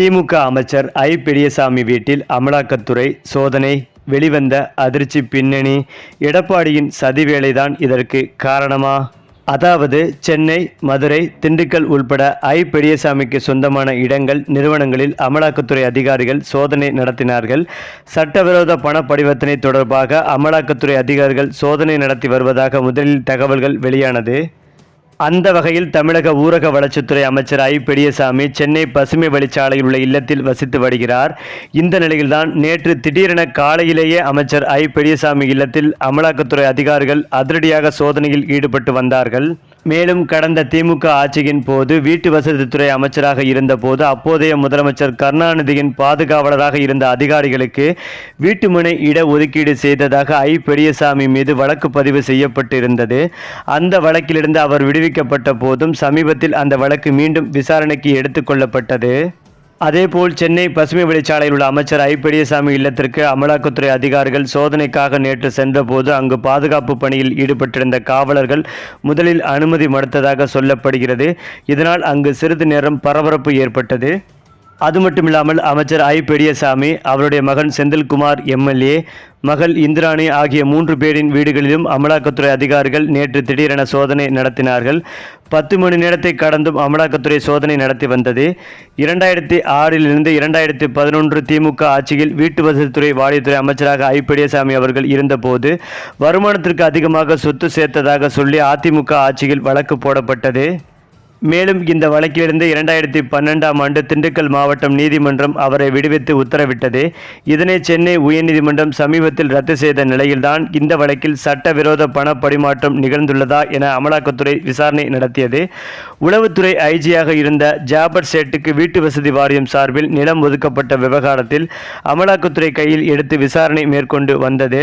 திமுக அமைச்சர் ஐ. பெரியசாமி வீட்டில் அமலாக்கத்துறை சோதனை வெளிவந்த அதிர்ச்சி பின்னணி எடப்பாடியின் சதிவேலைதான் இதற்கு காரணமா? அதாவது சென்னை மதுரை திண்டுக்கல் உள்பட ஐ. பெரியசாமிக்கு சொந்தமான இடங்கள் நிறுவனங்களில் அமலாக்கத்துறை அதிகாரிகள் சோதனை நடத்தினார்கள். சட்டவிரோத பண பரிவர்த்தனை தொடர்பாக அமலாக்கத்துறை அதிகாரிகள் சோதனை நடத்தி வருவதாக முதலில் தகவல்கள் வெளியானது. அந்த வகையில் தமிழக ஊரக வளர்ச்சித்துறை அமைச்சர் ஐ பெரியசாமி சென்னை பசுமை வழிச்சாலையில் உள்ள இல்லத்தில் வசித்து வருகிறார். இந்த நிலையில்தான் நேற்று திடீரென காலையிலேயே அமைச்சர் ஐ பெரியசாமி இல்லத்தில் அமலாக்கத்துறை அதிகாரிகள் அதிரடியாக சோதனையில் ஈடுபட்டு வந்தார்கள். மேலும் கடந்த திமுக ஆட்சியின் போது வீட்டு வசதித்துறை அமைச்சராக இருந்தபோது அப்போதைய முதலமைச்சர் கருணாநிதியின் பாதுகாவலராக இருந்த அதிகாரிகளுக்கு வீட்டுமனை இட ஒதுக்கீடு செய்ததாக ஐ. பெரியசாமி மீது வழக்கு பதிவு செய்யப்பட்டிருந்தது. அந்த வழக்கிலிருந்து அவர் விடுவிக்கப்பட்ட போதும் சமீபத்தில் அந்த வழக்கு மீண்டும் விசாரணைக்கு எடுத்துக்கொள்ளப்பட்டது அதேபோல் சென்னை பசுமை வழிச்சாலையில் உள்ள அமைச்சர் ஐ பெரியசாமி இல்லத்திற்கு அமலாக்கத்துறை அதிகாரிகள் சோதனைக்காக நேற்று சென்றபோது அங்கு பாதுகாப்பு பணியில் ஈடுபட்டிருந்த காவலர்கள் முதலில் அனுமதி மறுத்ததாக சொல்லப்படுகிறது. இதனால் அங்கு சிறிது நேரம் பரபரப்பு ஏற்பட்டது. அது மட்டும் இல்லாமல் அமைச்சர் ஐ. பெரியசாமி அவருடைய மகன் செந்தில்குமார் எம்எல்ஏ மகள் இந்திராணி ஆகிய மூன்று பேரின் வீடுகளிலும் அமலாக்கத்துறை அதிகாரிகள் நேற்று திடீரென சோதனை நடத்தினார்கள். பத்து மணி நேரத்தை கடந்தும் அமலாக்கத்துறை சோதனை நடத்தி வந்தது. இரண்டாயிரத்தி ஆறிலிருந்து இரண்டாயிரத்தி பதினொன்று திமுக ஆட்சியில் வீட்டு வசதித்துறை வாரியத்துறை அமைச்சராக ஐ. பெரியசாமி அவர்கள் இருந்தபோது வருமானத்திற்கு அதிகமாக சொத்து சேர்த்ததாக சொல்லி அதிமுக ஆட்சியில் வழக்கு போடப்பட்டது. மேலும் இந்த வழக்கிலிருந்து இரண்டாயிரத்தி பன்னெண்டாம் ஆண்டு திண்டுக்கல் மாவட்டம் நீதிமன்றம் அவரை விடுவித்து உத்தரவிட்டது. இதனை சென்னை உயர்நீதிமன்றம் சமீபத்தில் ரத்து செய்த நிலையில்தான் இந்த வழக்கில் சட்டவிரோத பண பரிமாற்றம் நிகழ்ந்துள்ளதா என அமலாக்கத்துறை விசாரணை நடத்தியது. உளவுத்துறை ஐஜியாக இருந்த ஜாபர் சேட்டுக்கு வீட்டு வசதி வாரியம் சார்பில் நிலம் ஒதுக்கப்பட்ட விவகாரத்தில் அமலாக்கத்துறை கையில் எடுத்து விசாரணை மேற்கொண்டு வந்தது.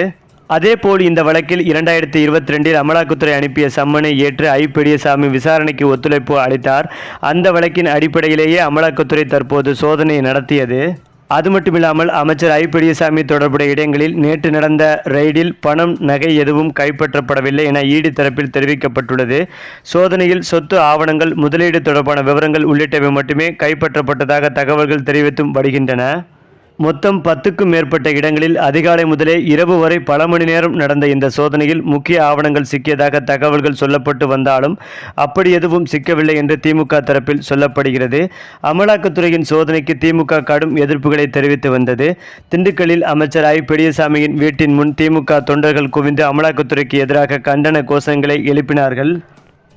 அதேபோல் இந்த வழக்கில் இரண்டாயிரத்தி இருபத்தி ரெண்டில் அமலாக்கத்துறை அனுப்பிய சம்மனை ஏற்று ஐ பெரியசாமி விசாரணைக்கு ஒத்துழைப்பு அளித்தார். அந்த வழக்கின் அடிப்படையிலேயே அமலாக்கத்துறை தற்போது சோதனை நடத்தியது. அது மட்டுமில்லாமல் அமைச்சர் ஐ பெரியசாமி தொடர்புடைய இடங்களில் நேற்று நடந்த ரெய்டில் பணம் நகை எதுவும் கைப்பற்றப்படவில்லை என ஈடி தரப்பில் தெரிவிக்கப்பட்டுள்ளது. சோதனையில் சொத்து ஆவணங்கள் முதலீடு தொடர்பான விவரங்கள் உள்ளிட்டவை மட்டுமே கைப்பற்றப்பட்டதாக தகவல்கள் தெரிவித்தும் வருகின்றன. மொத்தம் பத்துக்கும் மேற்பட்ட இடங்களில் அதிகாலை முதலே இரவு வரை பல மணி நேரம் நடந்த இந்த சோதனையில் முக்கிய ஆவணங்கள் சிக்கியதாக தகவல்கள் சொல்லப்பட்டு வந்தாலும் அப்படி எதுவும் சிக்கவில்லை என்று திமுக தரப்பில் சொல்லப்படுகிறது. அமலாக்கத்துறையின் சோதனைக்கு திமுக கடும் எதிர்ப்புகளை தெரிவித்து வந்தது. திண்டுக்கல்லில் அமைச்சர் ஐ. பெரியசாமியின் வீட்டின் முன் திமுக தொண்டர்கள் குவிந்து அமலாக்கத்துறைக்கு எதிராக கண்டன கோஷங்களை எழுப்பினார்கள்.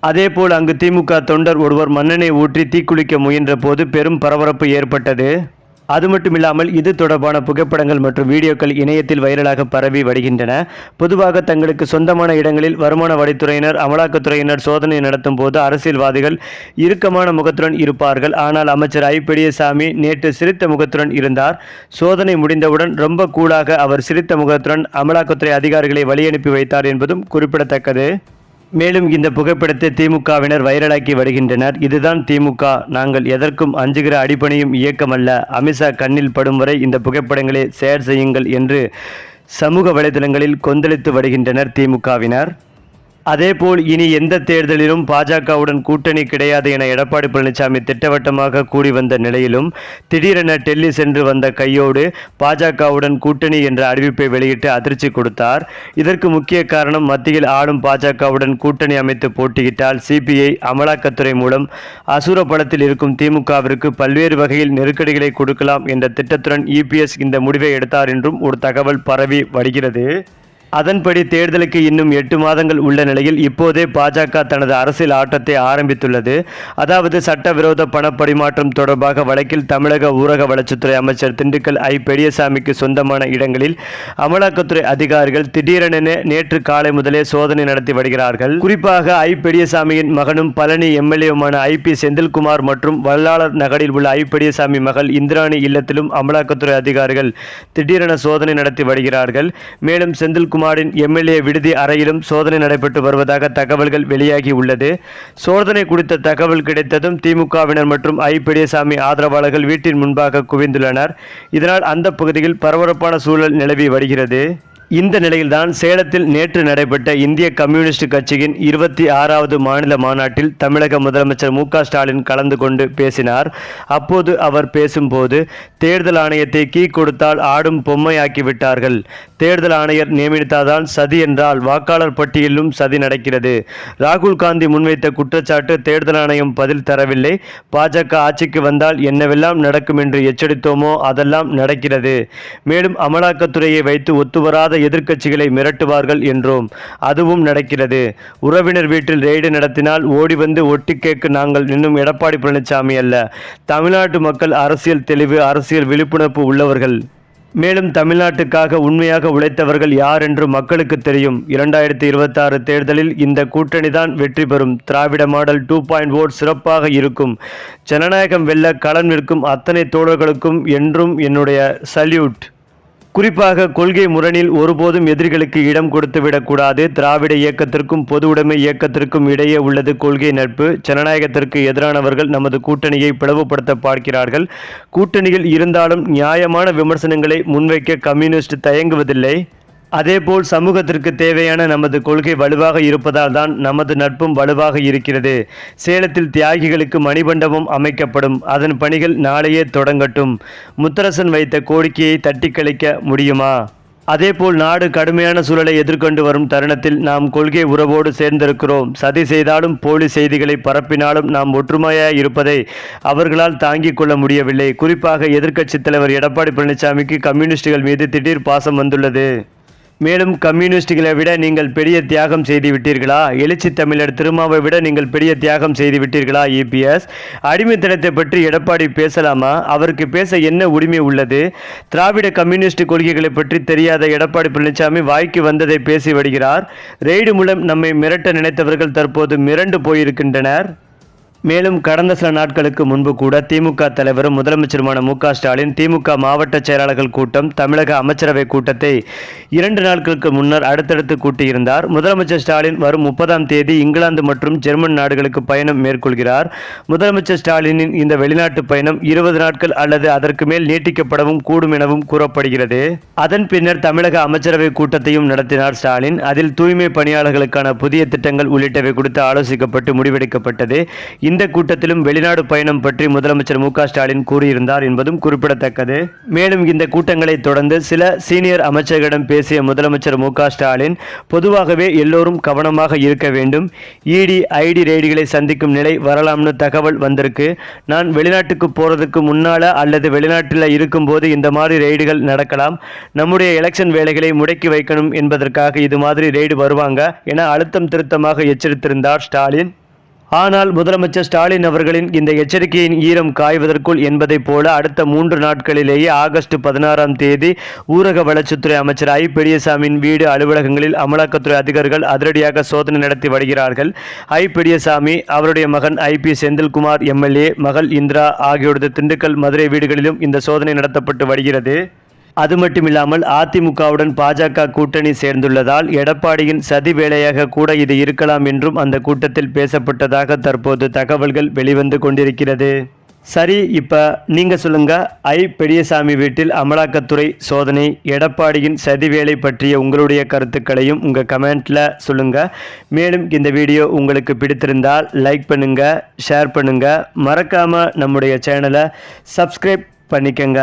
அதேபோல் அங்கு திமுக தொண்டர் ஒருவர் மண்ணெண்ணை ஊற்றி தீக்குளிக்க முயன்ற போது பெரும் பரபரப்பு ஏற்பட்டது. அது மட்டுமில்லாமல் இது தொடர்பான புகைப்படங்கள் மற்றும் வீடியோக்கள் இணையத்தில் வைரலாக பரவி வருகின்றன பொதுவாக தங்களுக்கு சொந்தமான இடங்களில் வருமான வரித்துறையினர் அமலாக்கத்துறையினர் சோதனை நடத்தும் போது அரசியல்வாதிகள் இறுக்கமான முகத்துடன் இருப்பார்கள். ஆனால் அமைச்சர் ஐ பெரியசாமி நேற்று சிரித்த முகத்துடன் இருந்தார். சோதனை முடிந்தவுடன் ரொம்ப கூலாக அவர் சிரித்த முகத்துடன் அமலாக்கத்துறை அதிகாரிகளை வழியனுப்பி வைத்தார் என்பதும் குறிப்பிடத்தக்கது. மேலும் இந்த புகைப்படத்தை திமுகவினர் வைரலாக்கி வருகின்றனர். இதுதான் திமுக. நாங்கள் எதற்கும் அஞ்சுகிற அடிப்பணியும் இயக்கமல்ல அமித்ஷா கண்ணில் படும் வரை இந்த புகைப்படங்களை ஷேர் செய்யுங்கள் என்று சமூக வலைதளங்களில் கொந்தளித்து வருகின்றனர் திமுகவினர். அதேபோல் இனி எந்த தேர்தலிலும் பாஜகவுடன் கூட்டணி கிடையாது என எடப்பாடி பழனிசாமி திட்டவட்டமாக கூறி வந்த நிலையிலும் திடீரென டெல்லி சென்று வந்த கையோடு பாஜகவுடன் கூட்டணி என்ற அறிவிப்பை வெளியிட்டு அதிர்ச்சி கொடுத்தார். இதற்கு முக்கிய காரணம் மத்தியில் ஆளும் பாஜகவுடன் கூட்டணி அமைத்து போட்டியிட்டால் சிபிஐ அமலாக்கத்துறை மூலம் அசுர படத்தில் இருக்கும் திமுகவிற்கு பல்வேறு வகையில் நெருக்கடிகளை கொடுக்கலாம் என்ற திட்டத்துடன் இபிஎஸ் இந்த முடிவை எடுத்தார் என்றும் ஒரு தகவல் பரவி வருகிறது. அதன்படி தேர்தலுக்கு இன்னும் எட்டு மாதங்கள் உள்ள நிலையில் இப்போதே பாஜக தனது அரசியல் ஆட்டத்தை ஆரம்பித்துள்ளது. அதாவது சட்டவிரோத பண பரிமாற்றம் தொடர்பாக வழக்கில் தமிழக ஊரக வளர்ச்சித்துறை அமைச்சர் திண்டுக்கல் ஐ. பெரியசாமிக்கு சொந்தமான இடங்களில் அமலாக்கத்துறை அதிகாரிகள் திடீரென நேற்று காலை முதலே சோதனை நடத்தி வருகிறார்கள். குறிப்பாக ஐ. பெரியசாமியின் மகனும் பழனி எம்எல்ஏவுமான ஐ. பி. செந்தில்குமார் மற்றும் வல்லாளர் நகரில் உள்ள ஐ. பெரியசாமி மகள் இந்திராணி இல்லத்திலும் அமலாக்கத்துறை அதிகாரிகள் திடீரென சோதனை நடத்தி வருகிறார்கள். மேலும் செந்தில்குமார் குமாரின் எம்எல்ஏ விடுதி அறையிலும் சோதனை நடைபெற்று வருவதாக தகவல்கள் வெளியாகி உள்ளது. சோதனை குறித்த தகவல் கிடைத்ததும் திமுகவினர் மற்றும் ஐ. பெரியசாமி ஆதரவாளர்கள் வீட்டின் முன்பாக குவிந்துள்ளனர். இதனால் அந்த பகுதியில் பரபரப்பான சூழல் நிலவி வருகிறது. இந்த நிலையில்தான் சேலத்தில் நேற்று நடைபெற்ற இந்திய கம்யூனிஸ்ட் கட்சியின் இருபத்தி ஆறாவது மாநில மாநாட்டில் தமிழக முதலமைச்சர் மு க ஸ்டாலின் கலந்து கொண்டு பேசினார். அப்போது அவர் பேசும்போது தேர்தல் ஆணையத்தை கீ கொடுத்தால் ஆடும் பொம்மையாக்கி விட்டார்கள் தேர்தல் ஆணையர் நியமித்தாதான் சதி என்றால் வாக்காளர் பட்டியலிலும் சதி நடக்கிறது. ராகுல் காந்தி முன்வைத்த குற்றச்சாட்டு தேர்தல் ஆணையம் பதில் தரவில்லை. பாஜக ஆட்சிக்கு வந்தால் என்னவெல்லாம் நடக்கும் என்று எச்சரித்தோமோ அதெல்லாம் நடக்கிறது. மேலும் அமலாக்கத்துறையை வைத்து ஒத்துவராத எதிர்க்கட்சிகளை மிரட்டுவார்கள் என்றோம் அதுவும் நடக்கிறது. உறவினர் வீட்டில் ரெய்டு நடத்தினால் ஓடி வந்து ஒட்டி கேட்க நாங்கள் இன்னும் எடப்பாடி பழனிசாமி அல்ல. தமிழ்நாட்டு மக்கள் அரசியல் தெளிவு அரசியல் விழிப்புணர்வு உள்ளவர்கள். மேலும் தமிழ்நாட்டுக்காக உண்மையாக உழைத்தவர்கள் யார் என்று மக்களுக்கு தெரியும். இரண்டாயிரத்தி இருபத்தாறு தேர்தலில் இந்த கூட்டணி தான் வெற்றி பெறும். திராவிட மாடல் டூ பாயிண்ட் ஓட் சிறப்பாக இருக்கும். ஜனநாயகம் வெல்ல களம் நிற்கும் அத்தனை தோழர்களுக்கும் என்றும் என்னுடைய சல்யூட். குறிப்பாக கொள்கை முரணில் ஒருபோதும் எதிரிகளுக்கு இடம் கொடுத்துவிடக்கூடாது திராவிட இயக்கத்திற்கும் பொது உடைமை இயக்கத்திற்கும் இடையே உள்ளது கொள்கை நட்பு. ஜனநாயகத்திற்கு எதிரானவர்கள் நமது கூட்டணியை பிளவுபடுத்த பார்க்கிறார்கள். கூட்டணியில் இருந்தாலும் நியாயமான விமர்சனங்களை முன்வைக்க கம்யூனிஸ்ட் தயங்குவதில்லை. அதேபோல் சமூகத்திற்கு தேவையான நமது கொள்கை வலுவாக இருப்பதால் தான் நமது நட்பும் வலுவாக இருக்கிறது. சேலத்தில் தியாகிகளுக்கு மணிமண்டபம் அமைக்கப்படும். அதன் பணிகள் நாளையே தொடங்கட்டும். முத்தரசன் வைத்த கோரிக்கையை தட்டி கழிக்க முடியுமா? அதேபோல் நாடு கடுமையான சூழலை எதிர்கொண்டு வரும் தருணத்தில் நாம் கொள்கை உறவோடு சேர்ந்திருக்கிறோம். சதி செய்தாலும் போலி செய்திகளை பரப்பினாலும் நாம் ஒற்றுமையாக இருப்பதை அவர்களால் தாங்கிக் கொள்ள முடியவில்லை. குறிப்பாக எதிர்க்கட்சித் தலைவர் எடப்பாடி பழனிசாமிக்கு கம்யூனிஸ்டுகள் மீது திடீர் பாசம் வந்துள்ளது. மேலும் கம்யூனிஸ்டுகளை விட நீங்கள் பெரிய தியாகம் செய்து விட்டீர்களா எழுச்சி தமிழர் திருமாவை விட நீங்கள் பெரிய தியாகம் செய்து விட்டீர்களா இபிஎஸ் அடிமைத்தனத்தை பற்றி எடப்பாடி பேசலாமா? அவருக்கு பேச என்ன உரிமை உள்ளது? திராவிட கம்யூனிஸ்ட் கொள்கைகளை பற்றி தெரியாத எடப்பாடி பழனிசாமி வாய்க்கு வந்ததை பேசி வருகிறார். ரெய்டு மூலம் நம்மை மிரட்ட நினைத்தவர்கள் தற்போது மிரண்டு போயிருக்கின்றனர். மேலும் கடந்த சில நாட்களுக்கு முன்பு கூட திமுக தலைவரும் முதலமைச்சருமான மு க ஸ்டாலின் திமுக மாவட்ட செயலாளர்கள் கூட்டம் தமிழக அமைச்சரவை கூட்டத்தை இரண்டு நாட்களுக்கு முன்னர் அடுத்தடுத்து கூட்டியிருந்தார். முதலமைச்சர் ஸ்டாலின் வரும் முப்பதாம் தேதி இங்கிலாந்து மற்றும் ஜெர்மன் நாடுகளுக்கு பயணம் மேற்கொள்கிறார். முதலமைச்சர் ஸ்டாலினின் இந்த வெளிநாட்டு பயணம் இருபது நாட்கள் அல்லது அதற்கு மேல் நீட்டிக்கப்படவும் கூடும் எனவும் கூறப்படுகிறது. அதன் பின்னர் தமிழக அமைச்சரவை கூட்டத்தையும் நடத்தினார் ஸ்டாலின். அதில் தூய்மை பணியாளர்களுக்கான புதிய திட்டங்கள் உள்ளிட்டவை குறித்து ஆலோசிக்கப்பட்டு முடிவெடுக்கப்பட்டது. இந்த கூட்டத்திலும் வெளிநாடு பயணம் பற்றி முதலமைச்சர் மு ஸ்டாலின் கூறியிருந்தார் என்பதும் குறிப்பிடத்தக்கது. மேலும் இந்த கூட்டங்களை தொடர்ந்து சில சீனியர் அமைச்சர்களிடம் பேசிய முதலமைச்சர் மு ஸ்டாலின் பொதுவாகவே எல்லோரும் கவனமாக இருக்க வேண்டும். இடி ஐடி ரெய்டுகளை சந்திக்கும் நிலை வரலாம்னு தகவல் வந்திருக்கு. நான் வெளிநாட்டுக்கு போறதுக்கு முன்னால அல்லது வெளிநாட்டில் இருக்கும்போது இந்த மாதிரி ரெய்டுகள் நடக்கலாம். நம்முடைய எலெக்ஷன் வேலைகளை முடக்கி வைக்கணும் என்பதற்காக இது மாதிரி ரெய்டு வருவாங்க என அழுத்தம் திருத்தமாக எச்சரித்திருந்தார் ஸ்டாலின். ஆனால் முதலமைச்சர் ஸ்டாலின் அவர்களின் இந்த எச்சரிக்கையின் ஈரம் காய்வதற்குள் என்பதைப் போல அடுத்த மூன்று நாட்களிலேயே ஆகஸ்ட் பதினாறாம் தேதி ஊரக வளர்ச்சித்துறை அமைச்சர் ஐ பெரியசாமியின் வீடு அலுவலகங்களில் அமலாக்கத்துறை அதிகாரிகள் அதிரடியாக சோதனை நடத்தி வருகிறார்கள். ஐ பெரியசாமி அவருடைய மகன் ஐ பி செந்தில்குமார் எம்எல்ஏ மகள் இந்திரா ஆகியோரது திண்டுக்கல் மதுரை வீடுகளிலும் இந்த சோதனை நடத்தப்பட்டு வருகிறது. அது மட்டும் இல்லாமல் அதிமுகவுடன் பாஜக கூட்டணி சேர்ந்துள்ளதால் எடப்பாடியின் சதி வேலையாக கூட இது இருக்கலாம் என்றும் அந்த கூட்டத்தில் பேசப்பட்டதாக தற்போது தகவல்கள் வெளிவந்து கொண்டிருக்கிறது. சரி இப்போ நீங்கள் சொல்லுங்க. ஐ. பெரியசாமி வீட்டில் அமலாக்கத்துறை சோதனை எடப்பாடியின் சதி வேலை பற்றிய உங்களுடைய கருத்துக்களையும் உங்கள் கமெண்ட்டில் சொல்லுங்கள் மேலும் இந்த வீடியோ உங்களுக்கு பிடித்திருந்தால் லைக் பண்ணுங்கள் ஷேர் பண்ணுங்கள் மறக்காமல் நம்முடைய சேனலை சப்ஸ்கிரைப் பண்ணிக்கங்க.